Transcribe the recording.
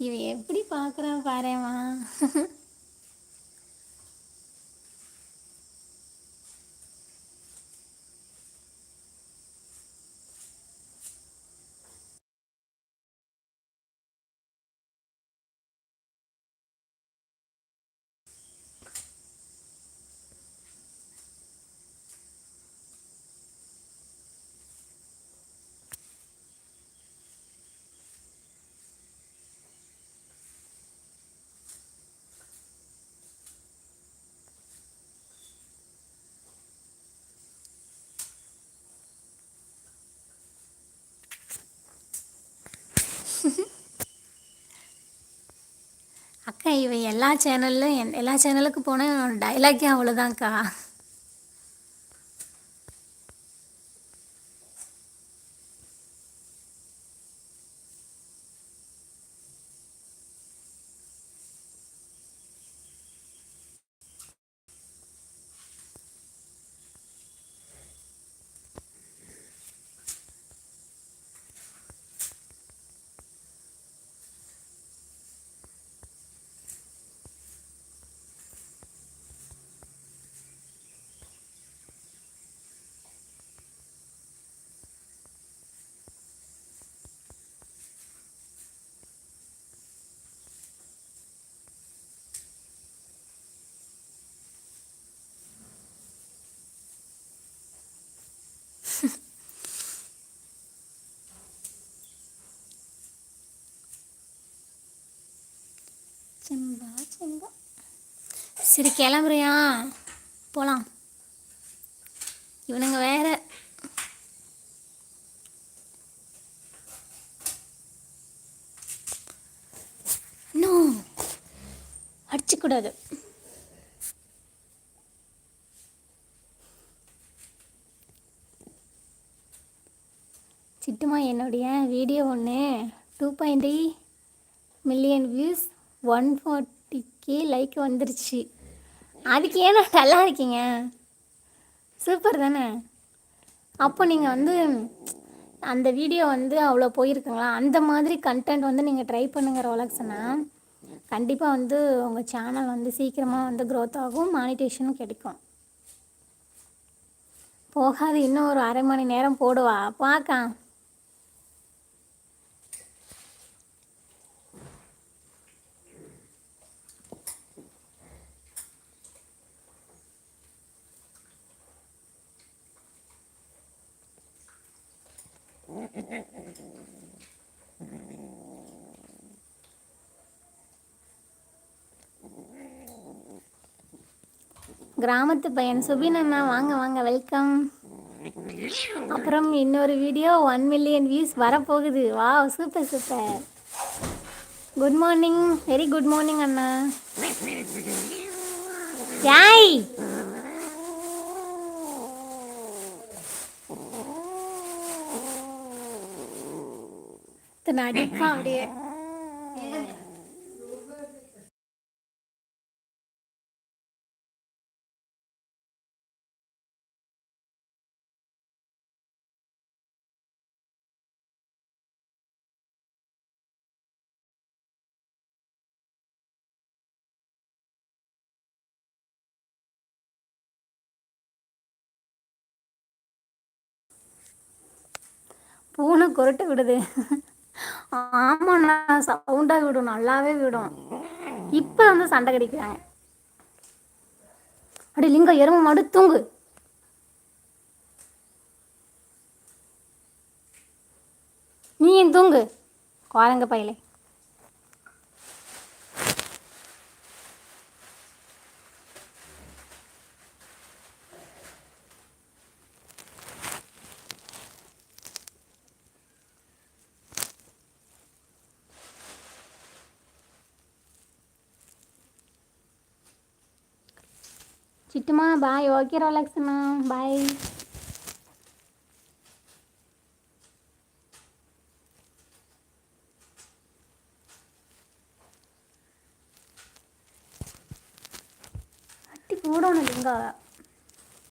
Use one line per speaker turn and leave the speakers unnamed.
இவன் எப்படி பார்க்குறான் பாரேம்மா? இவன் எல்லா சேனல்லும் என் எல்லா சேனலுக்கு போனால் டைலாக்கே அவ்வளோதான்க்கா செம்பா செம்பா. சரி கிளம்புறியா? போகலாம் இவனுங்க வேற. இன்னும் அடிச்சுக்கூடாது. சிட்டுமா என்னுடைய வீடியோ ஒன்று. Two point million views one ஃபார்ட்டிக்கு like வந்துருச்சு. அதுக்கு ஏன்னா நல்லா இருக்கீங்க. சூப்பர் தானே? அப்போ நீங்கள் வந்து அந்த வீடியோ வந்து அவ்வளோ போயிருக்குங்களா? அந்த மாதிரி கண்டென்ட் வந்து நீங்கள் ட்ரை பண்ணுங்கிற ரோலக்ஸ்னா கண்டிப்பாக வந்து உங்கள் சேனல் வந்து சீக்கிரமாக வந்து க்ரோத் ஆகும் மானிட்டேஷனும் கிடைக்கும். போகாது இன்னும் ஒரு அரை மணி நேரம் போடுவா. பார்க்க கிராமத்து பையன் சுபின் அண்ணா வாங்க வாங்க வெல்கம் அப்புறம் இன்னொரு வீடியோ ஒன் மில்லியன் வியூஸ் வரப்போகுது. வா super super good morning very good morning அண்ணா. யாய் அடிப்பா அப்படியே. பூனை குரட்டு விடுது. ஆமாண்ணா சவுண்டாக விடும் நல்லாவே விடும். இப்போ வந்து சண்டை கடிக்கிறாங்க. அப்படி லிங்கம் எரும மாடு தூங்கு. நீ ஏன் தூங்கு. குவாரங்க பையலே. చిట్టుమా బాయ్ ఓకే రోలక్స్ అమ్మా బాయ్ അട്ടി കൂടണല്ലോ